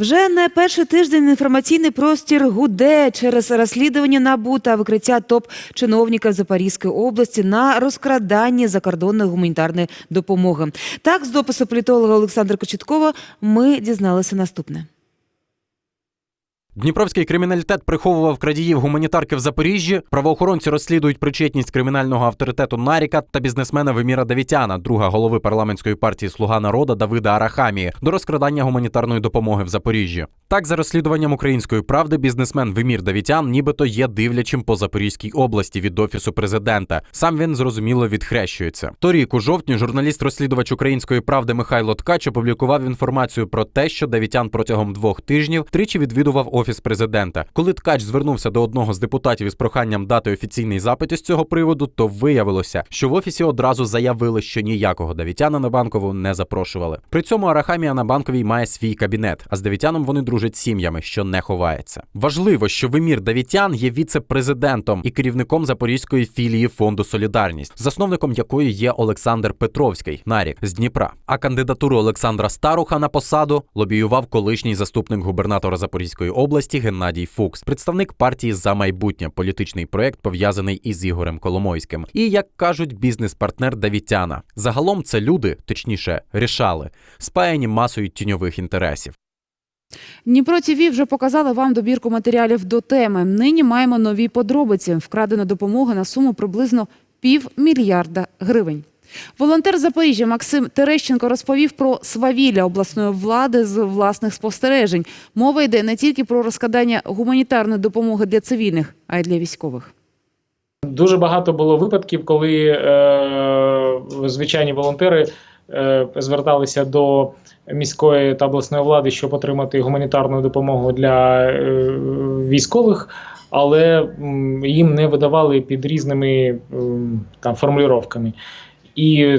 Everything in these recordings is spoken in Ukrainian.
Вже не перший тиждень інформаційний простір гуде через розслідування НАБУ та викриття топ-чиновників Запорізької області на розкраданні закордонної гуманітарної допомоги. Так, з допису політолога Олександра Кочеткова ми дізналися наступне. Дніпровський криміналітет приховував крадіїв гуманітарки в Запоріжжі. Правоохоронці розслідують причетність кримінального авторитету Наріка та бізнесмена Веміра Давітяна, друга голови парламентської партії Слуга народа Давида Арахамії, до розкрадання гуманітарної допомоги в Запоріжжі. Так, за розслідуванням української правди, бізнесмен Вемір Давітян нібито є дивлячим по Запорізькій області від офісу президента. Сам він зрозуміло відхрещується. Торік, у жовтні, журналіст-розслідувач української правди Михайло Ткач опублікував інформацію про те, що Давітян протягом двох тижнів тричі відвідував офіс президента. Коли Ткач звернувся до одного з депутатів із проханням дати офіційний запит із цього приводу, то виявилося, що в офісі одразу заявили, що ніякого Давітяна на банкову не запрошували. При цьому Арахамія на банковій має свій кабінет, а з Давітяном вони дружать сім'ями, що не ховається. Важливо, що Вимір Давітян є віце-президентом і керівником запорізької філії фонду Солідарність, засновником якої є Олександр Петровський, нарік з Дніпра. А кандидатуру Олександра Старуха на посаду лобіював колишній заступник губернатора Запорізької області Геннадій Фукс, представник партії за майбутнє, політичний проєкт пов'язаний із Ігорем Коломойським. І як кажуть, бізнес-партнер Давітяна. Загалом це люди, точніше, рішали, спаяні масою тіньових інтересів. Дніпро ТІВІ вже показали вам добірку матеріалів до теми. Нині маємо нові подробиці. Вкрадена допомога на суму приблизно півмільярда гривень. Волонтер Запоріжжя Максим Терещенко розповів про свавілля обласної влади з власних спостережень. Мова йде не тільки про розкладання гуманітарної допомоги для цивільних, а й для військових. Дуже багато було випадків, коли е, звичайні волонтери е, зверталися до міської та обласної влади, щоб отримати гуманітарну допомогу для е, військових, але їм не видавали під різними там формулювання. І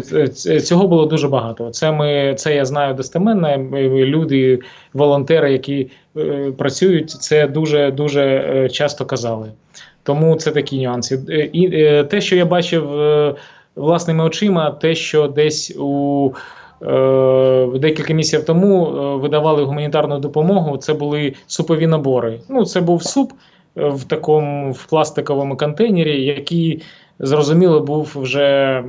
цього було дуже багато. Це ми це я знаю достеменно. Е, Люди, волонтери, які е, працюють, це дуже дуже е, часто казали. Тому це такі нюанси. Е, І е, те, що я бачив е, власними очима, те, що десь у е, декілька місяців тому е, видавали гуманітарну допомогу, це були супові набори. Ну, це був суп е, в такому в пластиковому контейнері, який зрозуміло був вже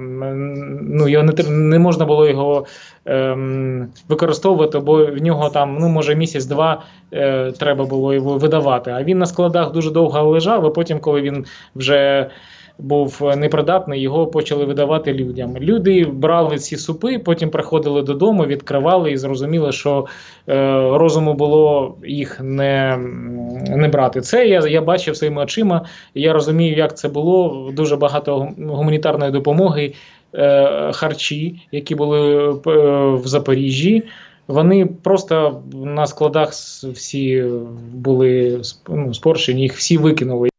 ну його не не можна було його ем, використовувати, бо в нього там ну може місяць-два е, треба було його видавати. А він на складах дуже довго лежав, а потім, коли він вже був непридатний, його почали видавати людям. Люди брали ці супи, потім приходили додому, відкривали і зрозуміли, що е, розуму було їх не, не брати. Це я, я бачив своїми очима. Я розумію, як це було. Дуже багато гуманітарної допомоги, е, харчі, які були е, в Запоріжжі. Вони просто на складах всі були ну, спорщені, їх всі викинули.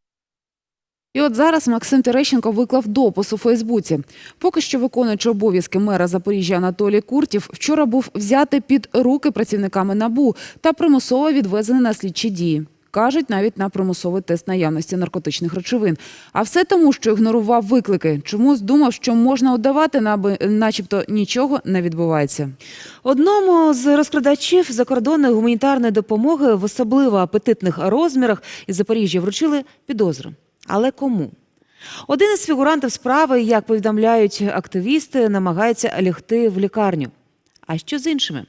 І от зараз Максим Терещенко виклав допис у Фейсбуці. Поки що виконуючи обов'язки мера Запоріжжя Анатолій Куртів вчора був взятий під руки працівниками НАБУ та примусово відвезений на слідчі дії. Кажуть, навіть на примусовий тест наявності наркотичних речовин. А все тому, що ігнорував виклики. Чомусь думав, що можна наби начебто нічого не відбувається. Одному з розкрадачів закордонної гуманітарної допомоги в особливо апетитних розмірах із Запоріжжя вручили підозру. Але кому? Один із фігурантів справи, як повідомляють активісти, намагається лягти в лікарню. А що з іншими?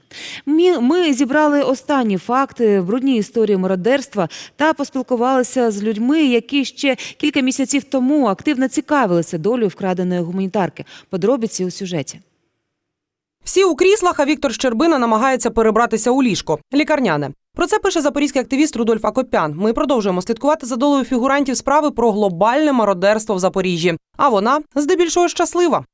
Ми, ми зібрали останні факти в брудній історії мародерства та поспілкувалися з людьми, які ще кілька місяців тому активно цікавилися долею вкраденої гуманітарки. Подробиці у сюжеті. Всі у кріслах, а Віктор Щербина намагається перебратися у ліжко. Лікарняне. Про це пише запорізький активіст Рудольф Акопян. Ми продовжуємо слідкувати за долею фігурантів справи про глобальне мародерство в Запоріжжі. А вона здебільшого щаслива.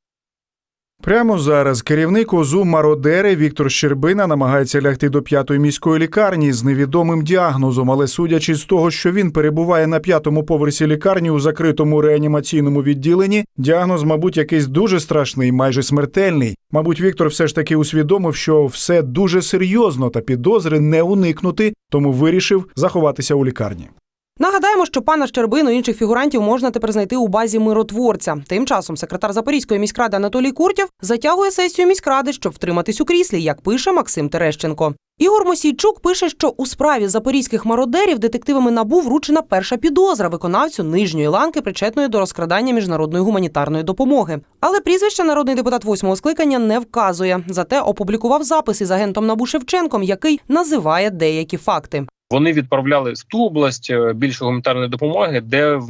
Прямо зараз керівник ОЗУ Мародери Віктор Щербина намагається лягти до п'ятої міської лікарні з невідомим діагнозом, але судячи з того, що він перебуває на п'ятому поверсі лікарні у закритому реанімаційному відділенні, діагноз, мабуть, якийсь дуже страшний, майже смертельний. Мабуть, Віктор все ж таки усвідомив, що все дуже серйозно та підозри не уникнути, тому вирішив заховатися у лікарні. Нагадаємо, що пана Щербину інших фігурантів можна тепер знайти у базі миротворця. Тим часом секретар Запорізької міськради Анатолій Куртєв затягує сесію міськради, щоб втриматись у кріслі, як пише Максим Терещенко. Ігор Мосійчук пише, що у справі запорізьких мародерів детективами набу вручена перша підозра виконавцю нижньої ланки, причетної до розкрадання міжнародної гуманітарної допомоги. Але прізвище народний депутат восьмого скликання не вказує. Зате опублікував запис із агентом набу Шевченком, який називає деякі факти. Вони відправляли в ту область е, більше гуманітарної допомоги, де в,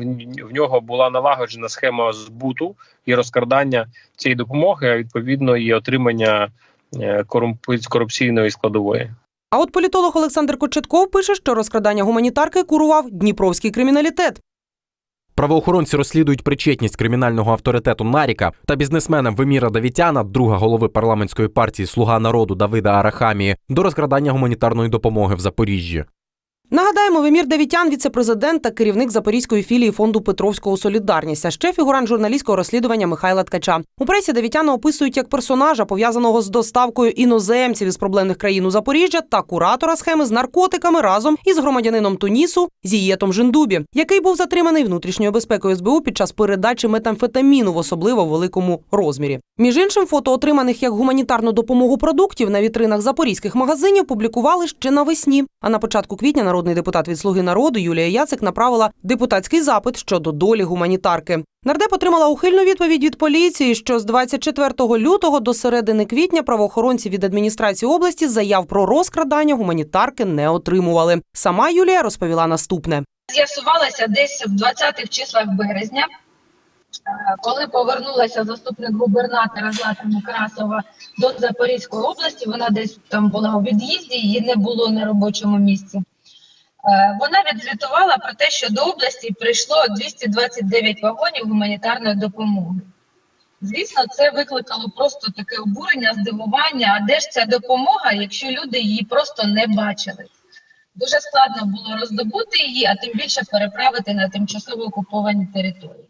в нього була налагоджена схема збуту і розкрадання цієї допомоги, а відповідно і отримання е, корупційної складової. А от політолог Олександр Кочетков пише, що розкрадання гуманітарки курував дніпровський криміналітет. Правоохоронці розслідують причетність кримінального авторитету Наріка та бізнесмена Веміра Давітяна, друга голови парламентської партії Слуга народу Давида Арахамії, до розкрадання гуманітарної допомоги в Запоріжжі. Нагадаємо, Вемір Давітян, віце-президент та керівник запорізької філії фонду Петровського Солідарність, а ще фігурант журналістського розслідування Михайла Ткача. У пресі Давітяна описують як персонажа, пов'язаного з доставкою іноземців із проблемних країн у Запоріжжя та куратора схеми з наркотиками разом із громадянином Тунісу Зієтом Жендубі, який був затриманий внутрішньою безпекою СБУ під час передачі метамфетаміну в особливо великому розмірі. Між іншим, фото отриманих як гуманітарну допомогу продуктів на вітринах запорізьких магазинів публікували ще навесні. А на початку квітня народний депутат від Слуги народу Юлія Яцик направила депутатський запит щодо долі гуманітарки. Нардеп отримала ухильну відповідь від поліції, що з 24 лютого до середини квітня правоохоронці від адміністрації області заяв про розкрадання гуманітарки не отримували. Сама Юлія розповіла наступне. з'ясувалася десь в 20-х числах березня, е, коли повернулася заступник губернатора Злата Некрасова до Запорізької області. Вона десь там була у від'їзді, її не було на робочому місці. Е, Вона відзвітувала про те, що до області прийшло 229 вагонів гуманітарної допомоги. Звісно, це викликало просто таке обурення, здивування. А де ж ця допомога, якщо люди її просто не бачили? Дуже складно було роздобути її, а тим більше переправити на тимчасово окуповані території.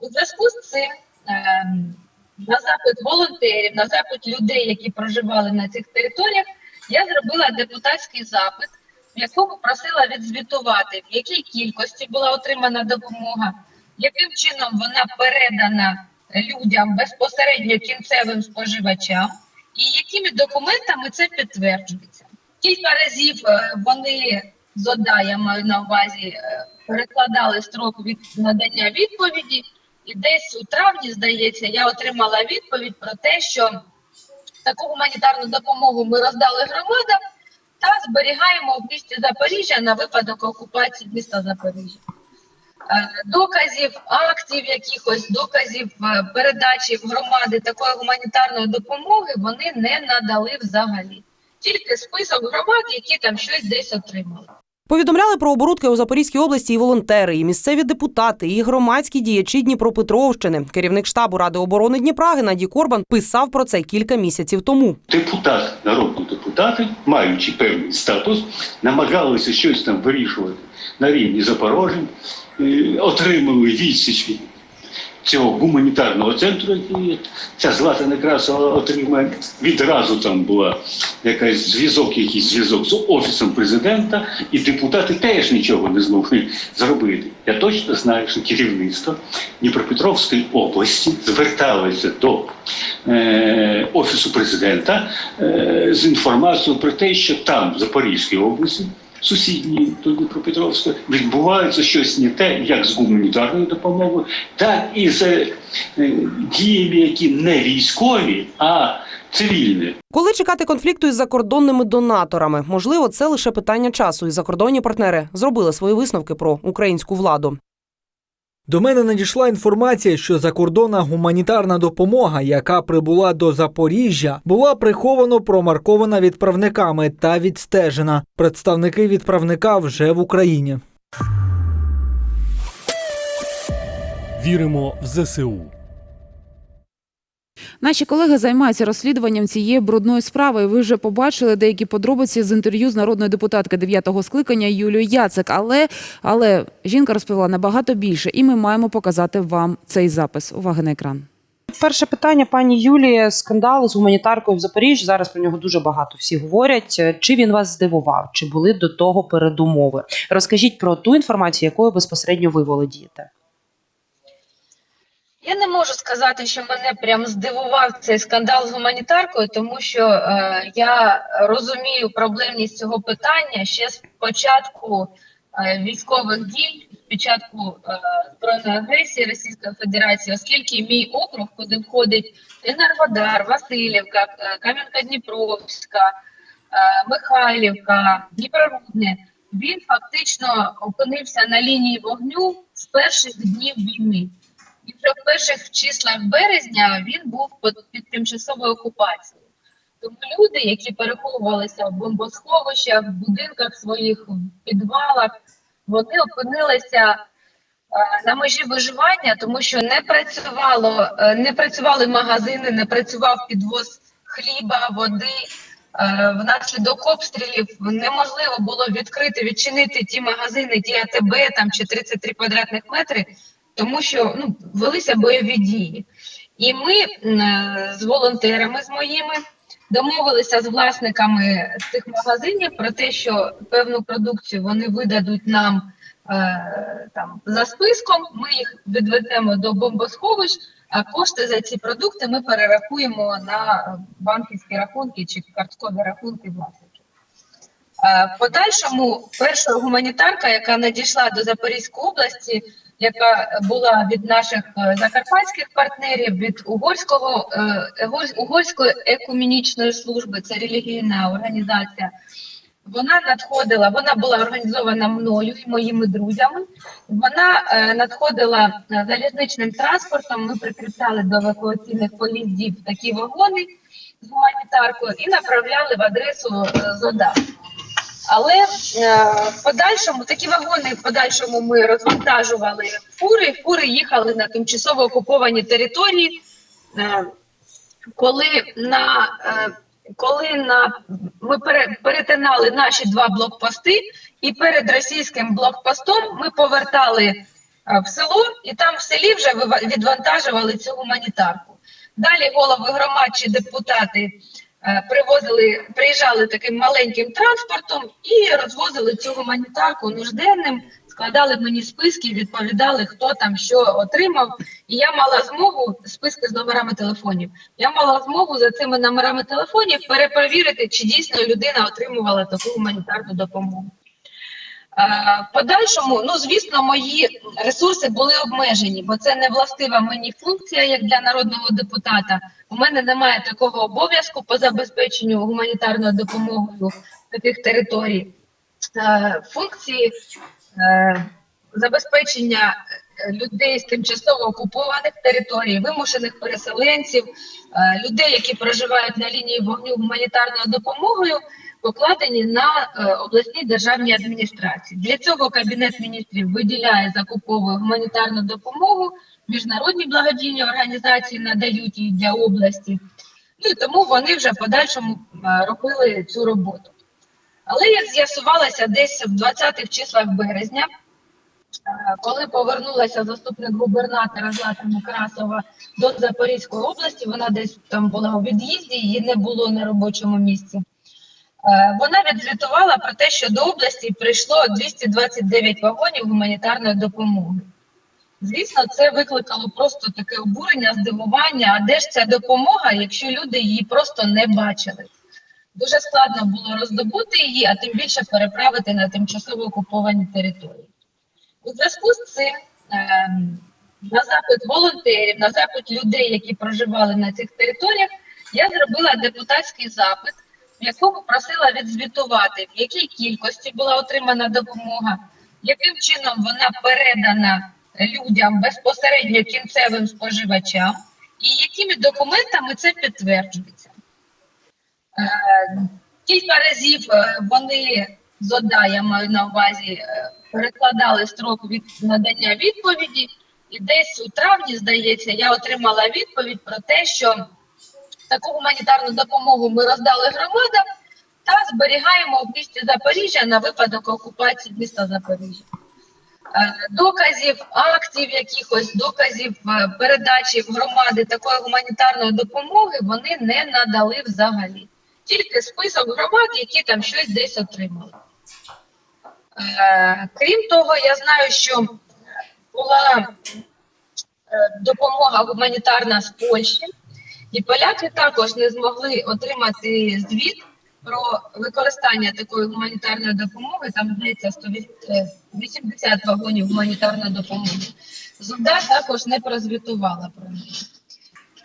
У зв'язку з цим ем, на запит волонтерів, на запит людей, які проживали на цих територіях, я зробила депутатський запит, в якому просила відзвітувати, в якій кількості була отримана допомога, яким чином вона передана людям безпосередньо кінцевим споживачам, і якими документами це підтверджується. Кілька разів е, вони з я маю на увазі, е, перекладали строк від надання відповіді, і десь у травні, здається, я отримала відповідь про те, що таку гуманітарну допомогу ми роздали громадам та зберігаємо в місті Запоріжжя на випадок окупації міста Запоріжжя. Е, Доказів, актів якихось, доказів е, передачі в громади такої гуманітарної допомоги вони не надали взагалі. Тільки список громад, які там щось десь отримали. Повідомляли про оборудки у Запорізькій області і волонтери, і місцеві депутати, і громадські діячі Дніпропетровщини. Керівник штабу Ради оборони Дніпра Геннадій Корбан писав про це кілька місяців тому. депутат, народні депутати, маючи певний статус, намагалися щось там вирішувати на рівні Запорожжя, е, отримали відсіч від цього гуманітарного центру, який ця злата Некрасова отримає. Відразу там була якась зв'язок, якийсь зв'язок з офісом президента, і депутати теж нічого не змогли зробити. Я точно знаю, що керівництво Дніпропетровської області зверталося до е, офісу президента е, з інформацією про те, що там, в Запорізькій області, сусідній до Дніпропетровська, відбувається щось не те, як з гуманітарною допомогою, так і з е, діями, які не військові, а цивільні. Коли чекати конфлікту із закордонними донаторами? Можливо, це лише питання часу, і закордонні партнери зробили свої висновки про українську владу. До мене надійшла інформація, що закордонна гуманітарна допомога, яка прибула до Запоріжжя, була приховано промаркована відправниками та відстежена. Представники відправника вже в Україні. Віримо в ЗСУ. Наші колеги займаються розслідуванням цієї брудної справи. Ви вже побачили деякі подробиці з інтерв'ю з народної депутатки 9-го скликання Юлією Яцик. Але, але жінка розповіла набагато більше, і ми маємо показати вам цей запис. Увага на екран. Перше питання, пані Юлії, скандал з гуманітаркою в Запоріжжі. Зараз про нього дуже багато всі говорять. Чи він вас здивував? Чи були до того передумови? Розкажіть про ту інформацію, якою безпосередньо ви володієте. Я не можу сказати, що мене прям здивував цей скандал з гуманітаркою, тому що е, я розумію проблемність цього питання ще з початку е, військових дій, з початку е, збройної агресії Російської Федерації, оскільки мій округ, куди входить Енергодар, Васильівка, е, Кам'янка-Дніпровська, е, Михайлівка, Дніпрорудне, він фактично опинився на лінії вогню з перших днів війни. І в перших числах березня він був під тимчасовою окупацією. Тому люди, які переховувалися в бомбосховищах, в будинках своїх, в підвалах, вони опинилися е, на межі виживання, тому що не працювало, е, не працювали магазини, не працював підвоз хліба, води. Е, Внаслідок обстрілів неможливо було відкрити, відчинити ті магазини, ті АТБ там чи 33 квадратних метри, тому що ну, велися бойові дії. І ми е, з волонтерами з моїми домовилися з власниками цих магазинів про те, що певну продукцію вони видадуть нам е, там за списком. Ми їх відведемо до бомбосховищ, а кошти за ці продукти ми перерахуємо на банківські рахунки чи карткові рахунки власників. Е, подальшому перша гуманітарка, яка надійшла до Запорізької області, яка була від наших е, закарпатських партнерів, від угорського е, Угорсь- угорської екумінічної служби, це релігійна організація. Вона надходила, вона була організована мною і моїми друзями. Вона е, надходила залізничним транспортом. Ми прикріпляли до евакуаційних поїздів такі вагони з гуманітаркою і направляли в адресу ЗОДА. Але е, в подальшому такі вагони в подальшому ми розвантажували фури. Фури їхали на тимчасово окуповані території. Е, коли на е, коли на ми перетинали наші два блокпости, і перед російським блокпостом ми повертали в село, і там в селі вже відвантажували цю гуманітарку. Далі голови громад чи депутати привозили, приїжджали таким маленьким транспортом і розвозили цю гуманітарку нужденним, складали мені списки, відповідали, хто там що отримав. І я мала змогу списки з номерами телефонів. Я мала змогу за цими номерами телефонів перепровірити, чи дійсно людина отримувала таку гуманітарну допомогу. Е, подальшому, ну звісно, мої ресурси були обмежені, бо це не властива мені функція як для народного депутата. У мене немає такого обов'язку по забезпеченню гуманітарною допомогою таких територій. Е, Функції е, забезпечення людей з тимчасово окупованих територій, вимушених переселенців, людей, які проживають на лінії вогню гуманітарною допомогою, покладені на е, обласні державні адміністрації. Для цього Кабінет міністрів виділяє закуповує гуманітарну допомогу, міжнародні благодійні організації надають її для області. Ну і тому вони вже в подальшому е, робили цю роботу. Але як з'ясувалося десь в 20-х числах березня, е, коли повернулася заступник губернатора Злата Некрасова до Запорізької області, вона десь там була у від'їзді, її не було на робочому місці. Е, Вона відзвітувала про те, що до області прийшло 229 вагонів гуманітарної допомоги. Звісно, це викликало просто таке обурення, здивування. А де ж ця допомога, якщо люди її просто не бачили? Дуже складно було роздобути її, а тим більше переправити на тимчасово окуповані території. У зв'язку з цим ем, на запит волонтерів, на запит людей, які проживали на цих територіях, я зробила депутатський запит, в якому просила відзвітувати, в якій кількості була отримана допомога, яким чином вона передана людям безпосередньо кінцевим споживачам, і якими документами це підтверджується. Е, Кілька разів е, вони ЗОДА, я маю на увазі, е, перекладали строк від надання відповіді, і десь у травні, здається, я отримала відповідь про те, що таку гуманітарну допомогу ми роздали громадам та зберігаємо в місті Запоріжжя на випадок окупації міста Запоріжжя. Е, Доказів, актів якихось, доказів е, передачі в громади такої гуманітарної допомоги вони не надали взагалі. Тільки список громад, які там щось десь отримали. Е, Крім того, я знаю, що була допомога гуманітарна з Польщі, і поляки також не змогли отримати звіт про використання такої гуманітарної допомоги. Там здається 180 вагонів гуманітарної допомоги. Зуда також не прозвітувала про неї.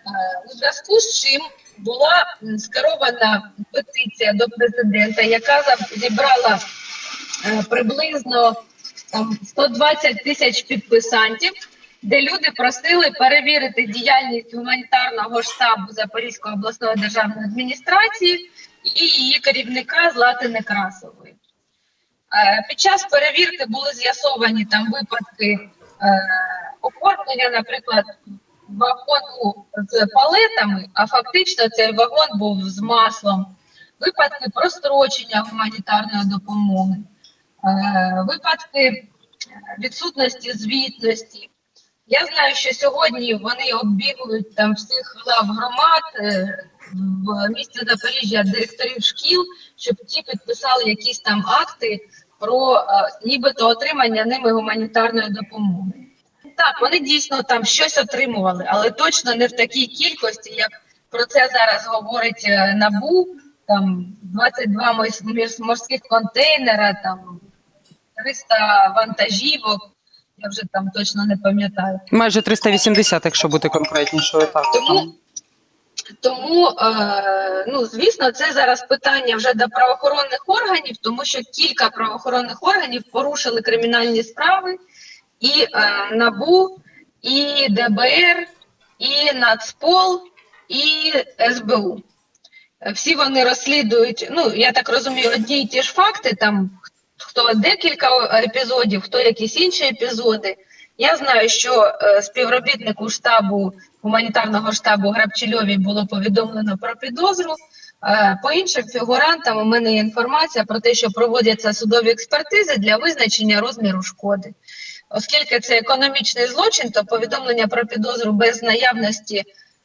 Е, У зв'язку з чим була скерована петиція до президента, яка зібрала е, приблизно там 120 тисяч підписантів, де люди просили перевірити діяльність гуманітарного штабу Запорізької обласної державної адміністрації і її керівника Злати Некрасової. Е, Під час перевірки були з'ясовані там випадки е, оформлення, наприклад, вагону з палетами, а фактично цей вагон був з маслом. Випадки прострочення гуманітарної допомоги, е, випадки відсутності звітності. Я знаю, що сьогодні вони оббігують там всіх глав громад е, в місті Запоріжжя директорів шкіл, щоб ті підписали якісь там акти про е, нібито отримання ними гуманітарної допомоги. Так, вони дійсно там щось отримували, але точно не в такій кількості, як про це зараз говорить е, НАБУ. Там 22 морс- морс- морських контейнера, там 300 вантажівок. Я вже там точно не пам'ятаю. Майже 380, якщо бути конкретнішою. Так Тому, тому е, ну, звісно, це зараз питання вже до правоохоронних органів, тому що кілька правоохоронних органів порушили кримінальні справи, і е, НАБУ, і ДБР, і Нацпол, і СБУ. Всі вони розслідують, ну я так розумію, одні й ті ж факти, там хто декілька епізодів, хто якісь інші епізоди. Я знаю, що е, співробітнику штабу гуманітарного штабу Грабчильові було повідомлено про підозру. Е, по іншим фігурантам у мене є інформація про те, що проводяться судові експертизи для визначення розміру шкоди. Оскільки це економічний злочин, то повідомлення про підозру без наявності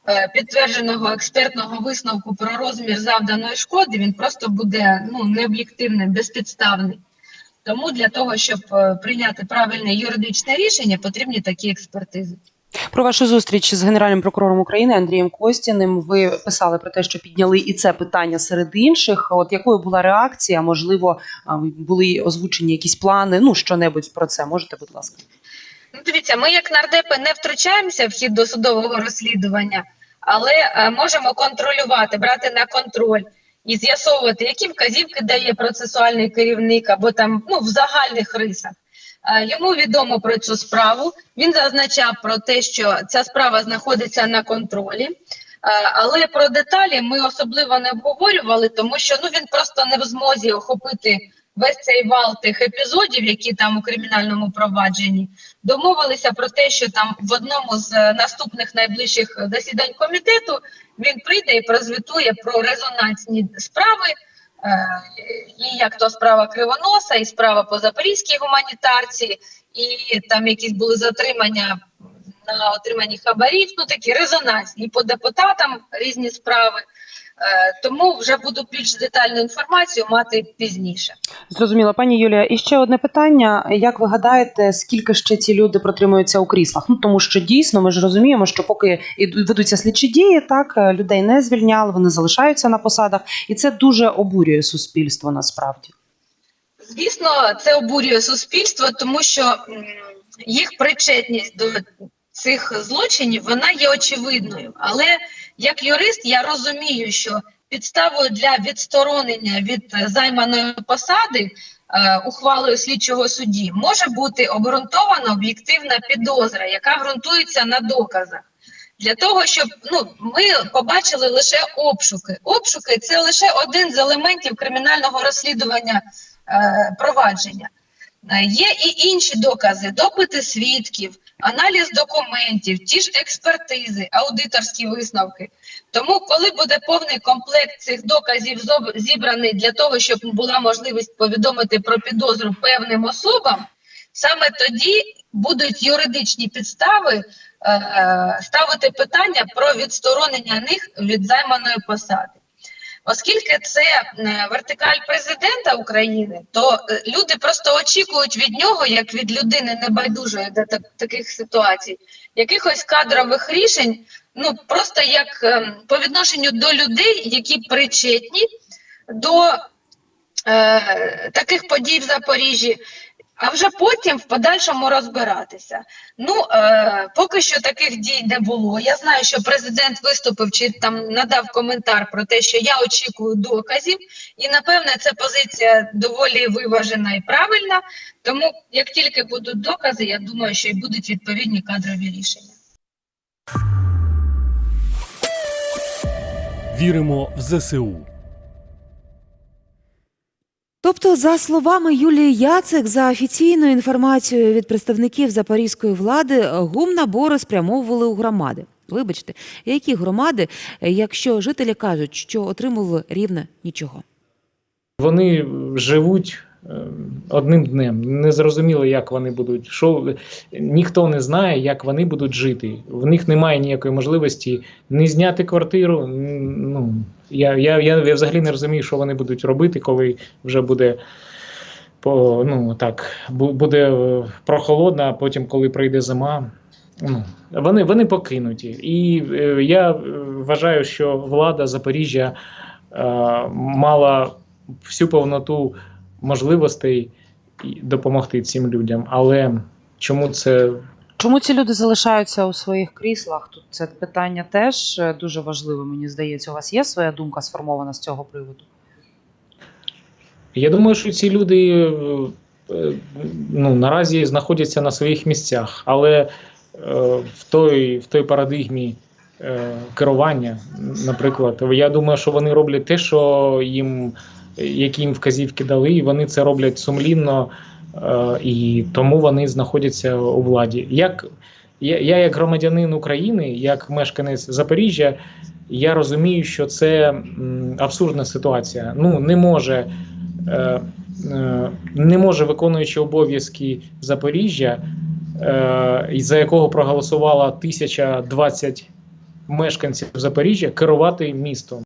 е, підтвердженого експертного висновку про розмір завданої шкоди, він просто буде ну, необ'єктивним, безпідставний. Тому для того, щоб е, прийняти правильне юридичне рішення, потрібні такі експертизи. Про вашу зустріч з генеральним прокурором України Андрієм Костіним. Ви писали про те, що підняли і це питання серед інших. От якою була реакція? Можливо, були озвучені якісь плани? Ну що-небудь про це можете, будь ласка. Ну, дивіться, ми як нардепи не втручаємося в хід досудового розслідування, але е, можемо контролювати, брати на контроль і з'ясовувати, які вказівки дає процесуальний керівник або там ну, в загальних рисах. Е, Йому відомо про цю справу. Він зазначав про те, що ця справа знаходиться на контролі. Е, Але про деталі ми особливо не обговорювали, тому що ну він просто не в змозі охопити весь цей вал тих епізодів, які там у кримінальному провадженні. Домовилися про те, що там в одному з е, наступних найближчих засідань комітету він прийде і прозвітує про резонансні справи. е, І як то справа Кривоноса, і справа по Запорізькій гуманітарці, і там якісь були затримання на отриманні хабарів, ну такі резонансні по депутатам різні справи. Е, Тому вже буду більш детальну інформацію мати пізніше. Зрозуміло, пані Юлія. І ще одне питання: як ви гадаєте, скільки ще ці люди протримуються у кріслах? Ну тому що дійсно ми ж розуміємо, що поки ведуться слідчі дії, так е, людей не звільняли, вони залишаються на посадах, і це дуже обурює суспільство насправді. Звісно, це обурює суспільство, тому що їх причетність до цих злочинів вона є очевидною. Але як юрист я розумію, що підставою для відсторонення від е, займаної посади е, ухвалою слідчого судді може бути обґрунтована об'єктивна підозра, яка ґрунтується на доказах. Для того, щоб ну, ми побачили лише обшуки. Обшуки це лише один з елементів кримінального розслідування е, провадження. Е, Є і інші докази, допити свідків, аналіз документів, ті ж експертизи, аудиторські висновки. Тому, коли буде повний комплект цих доказів зібраний для того, щоб була можливість повідомити про підозру певним особам, саме тоді будуть юридичні підстави е, ставити питання про відсторонення них від займаної посади. Оскільки це е, вертикаль президента України, то е, люди просто очікують від нього, як від людини небайдужої до таких ситуацій, якихось кадрових рішень, ну просто як ем, по відношенню до людей, які причетні до е, таких подій в Запоріжжі, а вже потім в подальшому розбиратися. Ну е, поки що таких дій не було. Я знаю, що президент виступив чи там надав коментар про те, що я очікую доказів, і напевне це позиція доволі виважена і правильна. Тому як тільки будуть докази, я думаю, що і будуть відповідні кадрові рішення. Віримо в ЗСУ. Тобто, за словами Юлії Яцик, за офіційною інформацією від представників запорізької влади, гум набори спрямовували у громади. Вибачте, які громади, якщо жителі кажуть, що отримували рівне нічого. Вони живуть одним днем. Не зрозуміло, як вони будуть. Що ніхто не знає, як вони будуть жити. В них немає ніякої можливості не зняти квартиру. Ну я, я, я, я взагалі не розумію, що вони будуть робити, коли вже буде. По, ну так, буде е, прохолодно, а потім, коли прийде зима, ну, вони, вони покинуті. І е, я е, вважаю, що влада Запоріжжя е, мала всю повноту можливостей допомогти цим людям. Але чому це Чому ці люди залишаються у своїх кріслах? Тут це питання теж е, дуже важливе, мені здається. У вас є своя думка сформована з цього приводу? Я думаю, що ці люди е, ну, наразі знаходяться на своїх місцях, але е, в той, в той парадигмі керування, наприклад, я думаю, що вони роблять те, що їм, які їм вказівки дали, і вони це роблять сумлінно, е, і тому вони знаходяться у владі. Як я, я, як громадянин України, як мешканець Запоріжжя, я розумію, що це абсурдна ситуація. Ну не може е, е, не може виконуючи обов'язки Запоріжжя, за якого проголосувала 1020 мешканців Запоріжжя, керувати містом.